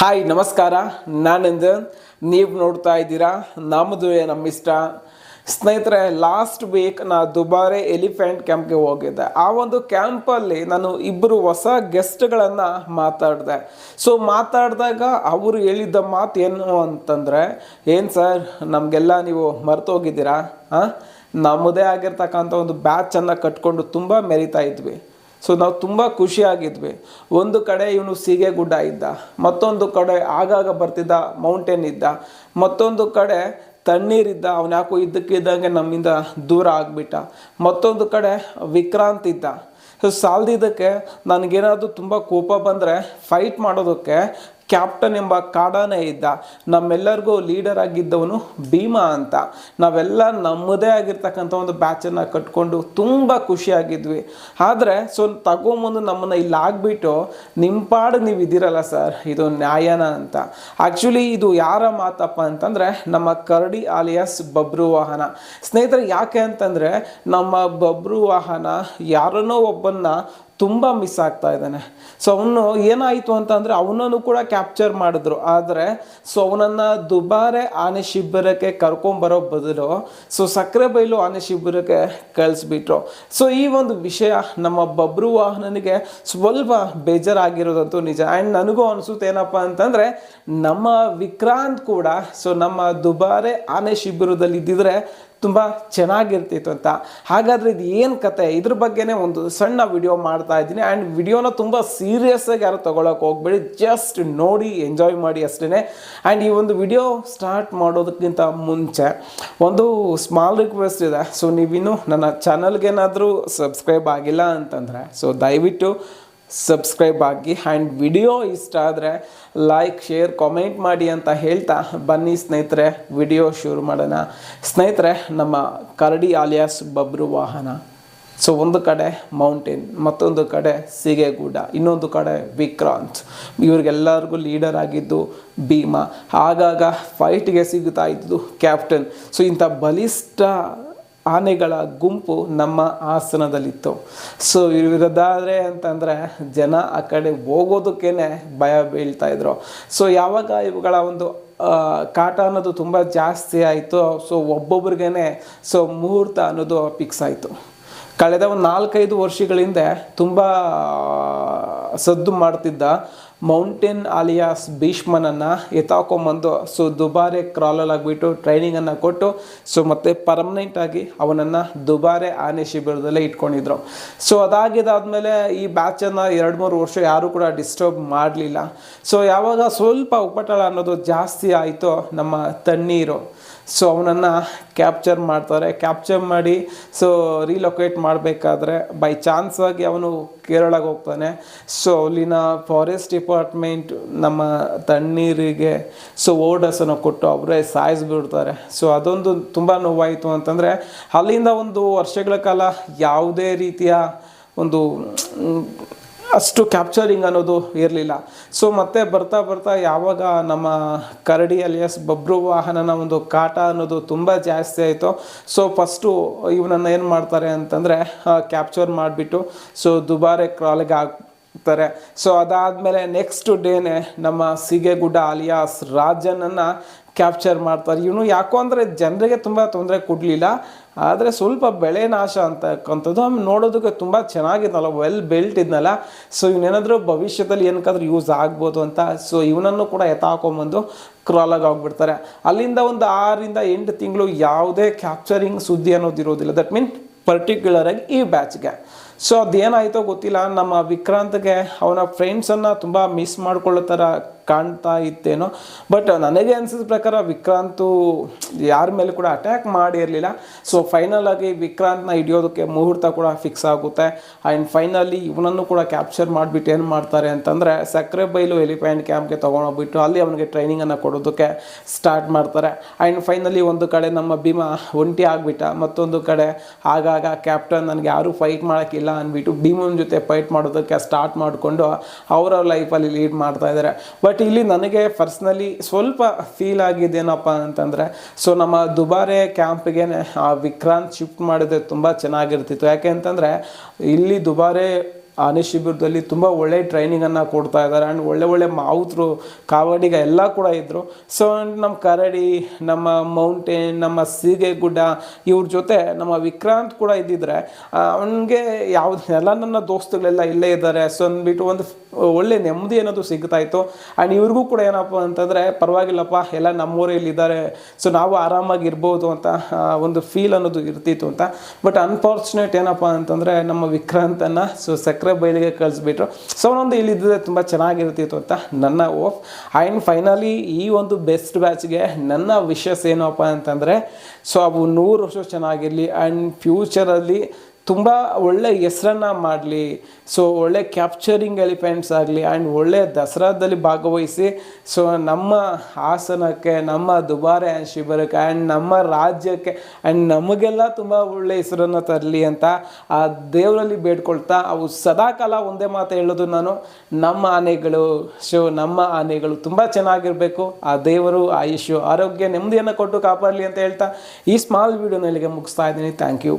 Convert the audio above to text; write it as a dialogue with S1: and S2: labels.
S1: Hi ನಮಸ್ಕಾರ. ನಾನಿಂದ, ನೀವು ನೋಡ್ತಾ ಇದ್ದೀರಾ, ನಮ್ಮದು ನಮ್ಮಿಷ್ಟ. ಸ್ನೇಹಿತರೆ ಲಾಸ್ಟ್ ವೀಕ್ ನಾ ದುಬಾರೆ ಎಲಿಫೆಂಟ್ ಕ್ಯಾಂಪ್ಗೆ ಹೋಗಿದ್ದೆ. ಆ ಒಂದು ಕ್ಯಾಂಪಲ್ಲಿ ನಾನು ಇಬ್ಬರು ಹೊಸ ಗೆಸ್ಟ್ಗಳನ್ನು ಮಾತಾಡಿದೆ. ಸೊ ಮಾತಾಡಿದಾಗ ಅವರು ಹೇಳಿದ್ದ ಮಾತು ಏನು ಅಂತಂದರೆ, ಏನು ಸರ್ ನಮಗೆಲ್ಲ ನೀವು ಮರ್ತೋಗಿದ್ದೀರಾ? ಹಾಂ ನಮ್ಮದೇ ಆಗಿರ್ತಕ್ಕಂಥ ಒಂದು ಬ್ಯಾಚನ್ನು ಕಟ್ಕೊಂಡು ತುಂಬ ಮೆರಿತಾ ಇದ್ವಿ. ಸೊ ನಾವು ತುಂಬ ಖುಷಿಯಾಗಿದ್ವಿ. ಒಂದು ಕಡೆ ಇವನು ಸೀಗೆ ಗುಡ್ಡ ಇದ್ದ, ಮತ್ತೊಂದು ಕಡೆ ಆಗಾಗ ಬರ್ತಿದ್ದ ಮೌಂಟೇನ್ ಇದ್ದ, ಮತ್ತೊಂದು ಕಡೆ ತಣ್ಣೀರಿದ್ದ ಅವನು ಯಾಕೋ ಇದ್ದಕ್ಕಿದ್ದಂಗೆ ನಮ್ಮಿಂದ ದೂರ ಆಗಿಬಿಟ್ಟ, ಮತ್ತೊಂದು ಕಡೆ ವಿಕ್ರಾಂತ್ ಇದ್ದ. ಸೊ ಸಾಲ್ದಿದ್ದಕ್ಕೆ ನನಗೇನಾದರೂ ತುಂಬ ಕೋಪ ಬಂದರೆ ಫೈಟ್ ಮಾಡೋದಕ್ಕೆ ಕ್ಯಾಪ್ಟನ್ ಎಂಬ ಕಾಡಾನೆ ಇದ್ದ ನಮ್ಮೆಲ್ಲರಿಗೂ ಲೀಡರ್ ಆಗಿದ್ದವನು ಭೀಮಾ ಅಂತ. ನಾವೆಲ್ಲ ನಮ್ಮದೇ ಆಗಿರ್ತಕ್ಕಂಥ ಒಂದು ಬ್ಯಾಚನ್ನು ಕಟ್ಕೊಂಡು ತುಂಬ ಖುಷಿಯಾಗಿದ್ವಿ. ಆದರೆ ಸೊ ತಗೊಂಬಂದು ನಮ್ಮನ್ನು ಇಲ್ಲಿ ಆಗಿಬಿಟ್ಟು ನಿಮ್ಮ ಪಾಡು ನೀವು ಇದ್ದೀರಲ್ಲ ಸರ್ ಇದು ನ್ಯಾಯನ ಅಂತ. ಆ್ಯಕ್ಚುಲಿ ಇದು ಯಾರ ಮಾತಪ್ಪ ಅಂತಂದರೆ ನಮ್ಮ ಕರಡಿ ಆಲಿಯಾಸ್ ಬಬ್ರು ವಾಹನ. ಸ್ನೇಹಿತರೆ, ಯಾಕೆ ಅಂತಂದರೆ ನಮ್ಮ ಬಬ್ರು ವಾಹನ ಯಾರನ್ನೋ ಒಬ್ಬನ್ನ ತುಂಬ ಮಿಸ್ ಆಗ್ತಾ ಇದ್ದಾನೆ. ಸೊ ಅವನು ಏನಾಯಿತು ಅಂತಂದರೆ ಅವನನ್ನು ಕೂಡ ಕ್ಯಾಪ್ಚರ್ ಮಾಡಿದ್ರು. ಆದರೆ ಸೊ ಅವನನ್ನು ದುಬಾರೆ ಆನೆ ಶಿಬಿರಕ್ಕೆ ಕರ್ಕೊಂಬರೋ ಬದಲು ಸೊ ಸಕ್ಕರೆ ಬೈಲು ಆನೆ ಶಿಬಿರಕ್ಕೆ ಕಳಿಸ್ಬಿಟ್ರು. ಸೊ ಈ ಒಂದು ವಿಷಯ ನಮ್ಮ ಬಬ್ರು ವಾಹನನಿಗೆ ಸ್ವಲ್ಪ ಬೇಜಾರಾಗಿರೋದಂತೂ ನಿಜ. ಆ್ಯಂಡ್ ನನಗೂ ಅನಿಸುತ್ತೆ ಏನಪ್ಪ ಅಂತಂದರೆ, ನಮ್ಮ ವಿಕ್ರಾಂತ್ ಕೂಡ ಸೊ ನಮ್ಮ ದುಬಾರೆ ಆನೆ ಶಿಬಿರದಲ್ಲಿ ಇದ್ದಿದ್ರೆ ತುಂಬ ಚೆನ್ನಾಗಿರ್ತಿತ್ತು ಅಂತ. ಹಾಗಾದರೆ ಇದು ಏನು ಕತೆ? ಇದ್ರ ಬಗ್ಗೆನೇ ಒಂದು ಸಣ್ಣ ವಿಡಿಯೋ ಮಾಡ್ತಾ ಇದ್ದೀನಿ. ಆ್ಯಂಡ್ ವಿಡಿಯೋನ ತುಂಬ ಸೀರಿಯಸ್ ಆಗಿ ಯಾರು ತೊಗೊಳಕ್ಕೆ ಹೋಗ್ಬೇಡಿ. ಜಸ್ಟ್ ನೋಡಿ ಎಂಜಾಯ್ ಮಾಡಿ ಅಷ್ಟೇ ಆ್ಯಂಡ್ ಈ ಒಂದು ವಿಡಿಯೋ ಸ್ಟಾರ್ಟ್ ಮಾಡೋದಕ್ಕಿಂತ ಮುಂಚೆ ಒಂದು ಸ್ಮಾಲ್ ರಿಕ್ವೆಸ್ಟ್ ಇದೆ. ಸೊ ನೀವಿನ್ನೂ ನನ್ನ ಚಾನಲ್ಗೇನಾದರೂ ಸಬ್ಸ್ಕ್ರೈಬ್ ಆಗಿಲ್ಲ ಅಂತಂದರೆ ಸೊ ದಯವಿಟ್ಟು ಸಬ್ಸ್ಕ್ರೈಬ್ ಆಗಿ. ಆ್ಯಂಡ್ ವಿಡಿಯೋ ಇಷ್ಟ ಆದರೆ ಲೈಕ್ ಶೇರ್ ಕಾಮೆಂಟ್ ಮಾಡಿ ಅಂತ ಹೇಳ್ತಾ ಬನ್ನಿ ಸ್ನೇಹಿತರೆ ವಿಡಿಯೋ ಶುರು ಮಾಡೋಣ. ಸ್ನೇಹಿತರೆ, ನಮ್ಮ ಕರಡಿ ಆಲಿಯಾಸ್ ಬಬ್ರು ವಾಹನ. ಸೊ ಒಂದು ಕಡೆ ಮೌಂಟೇನ್ ಮತ್ತೊಂದು ಕಡೆ ಸಿಗೆಗೂಡ, ಇನ್ನೊಂದು ಕಡೆ ವಿಕ್ರಾಂತ್. ಇವ್ರಿಗೆಲ್ಲರಿಗೂ ಲೀಡರ್ ಆಗಿದ್ದು ಭೀಮಾ. ಆಗಾಗ ಫೈಟ್ಗೆ ಸಿಗುತ್ತಾ ಇದ್ದು ಕ್ಯಾಪ್ಟನ್ ಸೊ ಇಂಥ ಬಲಿಷ್ಠ ಆನೆಗಳ ಗುಂಪು ನಮ್ಮ ಆಸನದಲ್ಲಿತ್ತು. ಸೊ ಇರೋದಾದ್ರೆ ಅಂತಂದರೆ ಜನ ಆ ಕಡೆ ಹೋಗೋದಕ್ಕೇ ಭಯ ಬೀಳ್ತಾ ಇದ್ರು. ಸೊ ಯಾವಾಗ ಇವುಗಳ ಒಂದು ಕಾಟ ಅನ್ನೋದು ತುಂಬ ಜಾಸ್ತಿ ಆಯಿತು ಸೊ ಒಬ್ಬೊಬ್ರಿಗೇ ಸೊ ಮುಹೂರ್ತ ಅನ್ನೋದು ಫಿಕ್ಸ್ ಆಯಿತು. ಕಳೆದ ಒಂದು ನಾಲ್ಕೈದು ವರ್ಷಗಳ ಹಿಂದೆ ತುಂಬ ಸದ್ದು ಮಾಡ್ತಿದ್ದ ಮೌಂಟೇನ್ ಆಲಿಯಾಸ್ ಭೀಷ್ಮನನ್ನು ಎತ್ತಾಕೊಂಬಂದು ಸೊ ದುಬಾರೆ ಕ್ರಾಲಲ್ ಆಗಿಬಿಟ್ಟು ಟ್ರೈನಿಂಗನ್ನು ಕೊಟ್ಟು, ಸೊ ಮತ್ತು ಪರ್ಮನೆಂಟಾಗಿ ಅವನನ್ನು ದುಬಾರೆ ಆನೆ ಶಿಬಿರದಲ್ಲೇ ಇಟ್ಕೊಂಡಿದ್ರು. ಸೊ ಅದಾಗಿದ್ದಾದಮೇಲೆ ಈ ಬ್ಯಾಚನ್ನು ಎರಡು ಮೂರು ವರ್ಷ ಯಾರೂ ಕೂಡ ಡಿಸ್ಟರ್ಬ್ ಮಾಡಲಿಲ್ಲ. ಸೊ ಯಾವಾಗ ಸ್ವಲ್ಪ ಉಪಟಳ ಅನ್ನೋದು ಜಾಸ್ತಿ ಆಯಿತು ನಮ್ಮ ತಣ್ಣೀರು, ಸೊ ಅವನನ್ನು ಕ್ಯಾಪ್ಚರ್ ಮಾಡ್ತಾರೆ. ಕ್ಯಾಪ್ಚರ್ ಮಾಡಿ ಸೊ ರೀಲೊಕೇಟ್ ಮಾಡಬೇಕಾದ್ರೆ ಬೈ ಚಾನ್ಸ್ ಆಗಿ ಅವನು ಕೇರಳಗೆ ಹೋಗ್ತಾನೆ. ಸೊ ಅಲ್ಲಿನ ಫಾರೆಸ್ಟ್ ಡಿಪಾರ್ಟ್ಮೆಂಟ್ ನಮ್ಮ ತಣ್ಣೀರಿಗೆ ಸೊ ಓಡಸನ್ನು ಕೊಟ್ಟು ಅವರೇ ಸಾಯಿಸ್ಬಿಡ್ತಾರೆ. ಸೊ ಅದೊಂದು ತುಂಬ ನೋವಾಯಿತು ಅಂತಂದರೆ, ಅಲ್ಲಿಂದ ಒಂದು ವರ್ಷಗಳ ಕಾಲ ಯಾವುದೇ ರೀತಿಯ ಒಂದು ಅಷ್ಟು ಕ್ಯಾಪ್ಚರಿಂಗ್ ಅನ್ನೋದು ಇರಲಿಲ್ಲ. ಸೊ ಮತ್ತೆ ಬರ್ತಾ ಬರ್ತಾ ಯಾವಾಗ ನಮ್ಮ ಕರಡಿ ಅಲಿಯಸ್ ಬಬ್ರು ವಾಹನನ ಒಂದು ಕಾಟ ಅನ್ನೋದು ತುಂಬ ಜಾಸ್ತಿ ಆಯಿತು. ಸೊ ಫಸ್ಟು ಇವನನ್ನು ಏನು ಮಾಡ್ತಾರೆ ಅಂತಂದರೆ ಕ್ಯಾಪ್ಚರ್ ಮಾಡಿಬಿಟ್ಟು ಸೊ ದುಬಾರೆ ಕ್ರಾಲಿಗೆ ಹಾಕ್ತಾರೆ. ಸೊ ಅದಾದಮೇಲೆ ನೆಕ್ಸ್ಟ್ ಡೇನೆ ನಮ್ಮ ಸಿಗೆಗುಡ್ಡ ಅಲಿಯಾಸ್ ರಾಜನನ್ನು ಕ್ಯಾಪ್ಚರ್ ಮಾಡ್ತಾರೆ. ಇವನು ಯಾಕೋ ಅಂದರೆ ಜನರಿಗೆ ತುಂಬ ತೊಂದರೆ ಕೊಡಲಿಲ್ಲ, ಆದರೆ ಸ್ವಲ್ಪ ಬೆಳೆ ನಾಶ ಅಂತಕ್ಕಂಥದ್ದು ಆಮೇಲೆ ನೋಡೋದಕ್ಕೆ ತುಂಬ ಚೆನ್ನಾಗಿದ್ನಲ್ಲ ವೆಲ್ ಬೆಲ್ಟ್ ಇದ್ನಲ್ಲ. ಸೊ ಇವನೇನಾದರೂ ಭವಿಷ್ಯದಲ್ಲಿ ಏನಕ್ಕಾದ್ರೂ ಯೂಸ್ ಆಗ್ಬೋದು ಅಂತ. ಸೊ ಇವನನ್ನು ಕೂಡ ಎತ್ತಾಕೊಂಬಂದು ಕ್ರಾಲಾಗಿ ಹೋಗ್ಬಿಡ್ತಾರೆ. ಅಲ್ಲಿಂದ ಒಂದು ಆರಿಂದ ಎಂಟು ತಿಂಗಳು ಯಾವುದೇ ಕ್ಯಾಪ್ಚರಿಂಗ್ ಸುದ್ದಿ ಅನ್ನೋದು ಇರೋದಿಲ್ಲ ದಟ್ ಮೀನ್ ಪರ್ಟಿಕ್ಯುಲರಾಗಿ ಈ ಬ್ಯಾಚ್ಗೆ ಸೊ ಅದೇನಾಯಿತೋ ಗೊತ್ತಿಲ್ಲ. ನಮ್ಮ ವಿಕ್ರಾಂತ್ಗೆ ಅವನ ಫ್ರೆಂಡ್ಸನ್ನು ತುಂಬ ಮಿಸ್ ಮಾಡ್ಕೊಳ್ಳೋ ಥರ ಕಾಣ್ತಾ ಇತ್ತೇನೋ. ಬಟ್ ನನಗೆ ಅನಿಸಿದ ಪ್ರಕಾರ ವಿಕ್ರಾಂತು ಯಾರ ಮೇಲೆ ಕೂಡ ಅಟ್ಯಾಕ್ ಮಾಡಿರಲಿಲ್ಲ. ಸೊ ಫೈನಲ್ ಆಗಿ ವಿಕ್ರಾಂತ್ನ ಹಿಡಿಯೋದಕ್ಕೆ ಮುಹೂರ್ತ ಕೂಡ ಫಿಕ್ಸ್ ಆಗುತ್ತೆ. ಆ್ಯಂಡ್ ಫೈನಲಿ ಇವನನ್ನು ಕೂಡ ಕ್ಯಾಪ್ಚರ್ ಮಾಡಿಬಿಟ್ಟು ಏನು ಮಾಡ್ತಾರೆ ಅಂತಂದರೆ ಸಕ್ಕರೆ ಬೈಲು ಎಲಿಫೆಂಟ್ ಕ್ಯಾಂಪ್ಗೆ ತೊಗೊಂಡೋಗ್ಬಿಟ್ಟು ಅಲ್ಲಿ ಅವನಿಗೆ ಟ್ರೈನಿಂಗನ್ನು ಕೊಡೋದಕ್ಕೆ ಸ್ಟಾರ್ಟ್ ಮಾಡ್ತಾರೆ. ಆ್ಯಂಡ್ ಫೈನಲಿ ಒಂದು ಕಡೆ ನಮ್ಮ ಭೀಮ ಒಂಟಿ ಆಗಿಬಿಟ್ಟ. ಮತ್ತೊಂದು ಕಡೆ ಆಗಾಗ ಕ್ಯಾಪ್ಟನ್ ನನಗೆ ಯಾರೂ ಫೈಟ್ ಮಾಡೋಕ್ಕಿಲ್ಲ ಅಂದ್ಬಿಟ್ಟು ಭೀಮನ ಜೊತೆ ಫೈಟ್ ಮಾಡೋದಕ್ಕೆ ಸ್ಟಾರ್ಟ್ ಮಾಡಿಕೊಂಡು ಅವರ ಲೈಫಲ್ಲಿ ಲೀಡ್ ಮಾಡ್ತಾ ಇದ್ದಾರೆ. ಬಟ್ ಇಲ್ಲಿ ನನಗೆ ಪರ್ಸ್ನಲಿ ಸ್ವಲ್ಪ ಫೀಲ್ ಆಗಿದ್ದೇನಪ್ಪ ಅಂತಂದರೆ, ಸೊ ನಮ್ಮ ದುಬಾರೆ ಕ್ಯಾಂಪ್ಗೆ ಆ ವಿಕ್ರಾಂತ್ ಶಿಫ್ಟ್ ಮಾಡಿದ್ರೆ ತುಂಬ ಚೆನ್ನಾಗಿರ್ತಿತ್ತು. ಯಾಕೆ ಅಂತಂದರೆ, ಇಲ್ಲಿ ದುಬಾರೆ ಆನೆ ಶಿಬಿರದಲ್ಲಿ ತುಂಬ ಒಳ್ಳೆ ಟ್ರೈನಿಂಗನ್ನು ಕೊಡ್ತಾ ಇದ್ದಾರೆ. ಆ್ಯಂಡ್ ಒಳ್ಳೆ ಒಳ್ಳೆ ಮಾವುತರು, ಕಾವಡಿಗ ಎಲ್ಲ ಕೂಡ ಇದ್ದರು ಸೊ ನಮ್ಮ ಕರಡಿ, ನಮ್ಮ ಮೌಂಟೇನ್ ನಮ್ಮ ಸೀಗೆ ಗುಡ್ಡ, ಇವ್ರ ಜೊತೆ ನಮ್ಮ ವಿಕ್ರಾಂತ್ ಕೂಡ ಇದ್ದಿದ್ರೆ ಅವನಿಗೆ ಯಾವ್ದು, ಎಲ್ಲ ನನ್ನ ದೋಸ್ತುಗಳೆಲ್ಲ ಇಲ್ಲೇ ಇದ್ದಾರೆ. ಸೊ ಅಂದ್ಬಿಟ್ಟು ಒಂದು ಒಳ್ಳೆ ನೆಮ್ಮದಿ ಅನ್ನೋದು ಸಿಗ್ತಾ ಇತ್ತು. ಆ್ಯಂಡ್ ಇವ್ರಿಗೂ ಕೂಡ ಏನಪ್ಪ ಅಂತಂದರೆ, ಪರವಾಗಿಲ್ಲಪ್ಪ, ಎಲ್ಲ ನಮ್ಮೂರೇ ಇದ್ದಾರೆ. ಸೊ ನಾವು ಆರಾಮಾಗಿ ಇರ್ಬೋದು ಅಂತ ಒಂದು ಫೀಲ್ ಅನ್ನೋದು ಇರ್ತಿತ್ತು ಅಂತ. ಬಟ್ ಅನ್ಫಾರ್ಚುನೇಟ್ ಏನಪ್ಪ ಅಂತಂದರೆ, ನಮ್ಮ ವಿಕ್ರಾಂತನ ಸೊ ಸಕ್ಕರೆ ಬಯಲಿಗೆ ಕಳಿಸ್ಬಿಟ್ರು. ಸೊ ಅವನೊಂದು ಇಲ್ಲಿದ್ದರೆ ತುಂಬ ಚೆನ್ನಾಗಿರ್ತಿತ್ತು ಅಂತ ನನ್ನ ಓಪ್ ಆ್ಯಂಡ್ ಫೈನಲಿ ಈ ಒಂದು ಬೆಸ್ಟ್ ಬ್ಯಾಚ್ಗೆ ನನ್ನ ವಿಶಸ್ ಏನಪ್ಪ ಅಂತಂದರೆ ಸೊ ಅವು ನೂರು ವರ್ಷ ಚೆನ್ನಾಗಿರಲಿ. ಆ್ಯಂಡ್ ಫ್ಯೂಚರಲ್ಲಿ ತುಂಬ ಒಳ್ಳೆ ಹೆಸರನ್ನು ಮಾಡಲಿ. ಸೊ ಒಳ್ಳೆ ಕ್ಯಾಪ್ಚರಿಂಗ್ ಎಲಿಫೆಂಟ್ಸ್ ಆಗಲಿ ಆ್ಯಂಡ್ ಒಳ್ಳೆ ದಸರಾದಲ್ಲಿ ಭಾಗವಹಿಸಿ. ಸೊ ನಮ್ಮ ಹಾಸನಕ್ಕೆ, ನಮ್ಮ ದುಬಾರೆ ಆ್ಯಂಡ್ ಶಿಬಿರಕ್ಕೆ ಆ್ಯಂಡ್ ನಮ್ಮ ರಾಜ್ಯಕ್ಕೆ ಆ್ಯಂಡ್ ನಮಗೆಲ್ಲ ತುಂಬ ಒಳ್ಳೆ ಹೆಸರನ್ನು ತರಲಿ ಅಂತ ಆ ದೇವರಲ್ಲಿ ಬೇಡ್ಕೊಳ್ತಾ ಅವು ಸದಾಕಾಲ ಒಂದೇ ಮಾತು ಹೇಳೋದು ನಾನು. ನಮ್ಮ ಆನೆಗಳು ಸೊ ನಮ್ಮ ಆನೆಗಳು ತುಂಬ ಚೆನ್ನಾಗಿರಬೇಕು. ಆ ದೇವರು ಆಯುಷ್ಯು ಆರೋಗ್ಯ ನೆಮ್ಮದಿಯನ್ನು ಕೊಟ್ಟು ಕಾಪಾಡಲಿ ಅಂತ ಹೇಳ್ತಾ ಈ ಸ್ಮಾಲ್ ವಿಡಿಯೋನ ಇಲ್ಲಿಗೆ ಮುಗಿಸ್ತಾ ಇದ್ದೀನಿ. Thank you